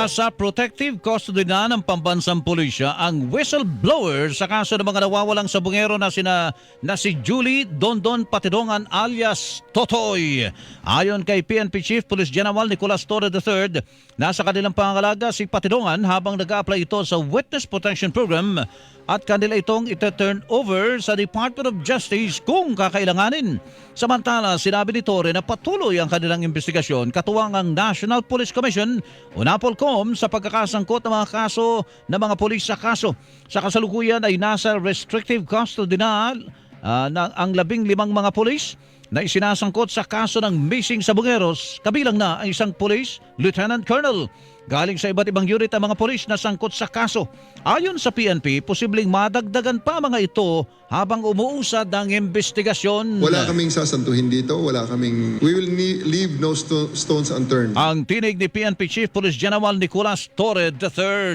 Nasa protective custody na ng pambansang pulisya ang whistleblower sa kaso ng mga nawawalang sabungero na sina na si Julie Dondon Patidongan alias Totoy. Ayon kay PNP Chief Police General Nicolas Torre III, nasa kanilang pangalaga si Patidongan habang nag-apply ito sa Witness Protection Program at kanila itong ite-turn over sa Department of Justice kung kakailanganin. Samantala, sinabi ni Torre na patuloy ang kanilang investigasyon katuwang ang National Police Commission o NAPOLCOM sa pagkakasangkot ng mga kaso ng mga polis sa kaso. Sa kasalukuyan ay nasa restrictive custody na ah, na ang labing limang mga polis na isinasangkot sa kaso ng missing sa Bungeros, kabilang na ang isang polis, Lieutenant Colonel. Galing sa iba't ibang unit ang mga polis na sangkot sa kaso. Ayon sa PNP, posibleng madagdagan pa mga ito habang umuusad ang investigasyon. Wala kaming sasantuhin dito, wala kaming, we will leave no sto- stones unturned. Ang tinig ni PNP Chief Police General Nicolas Torre III.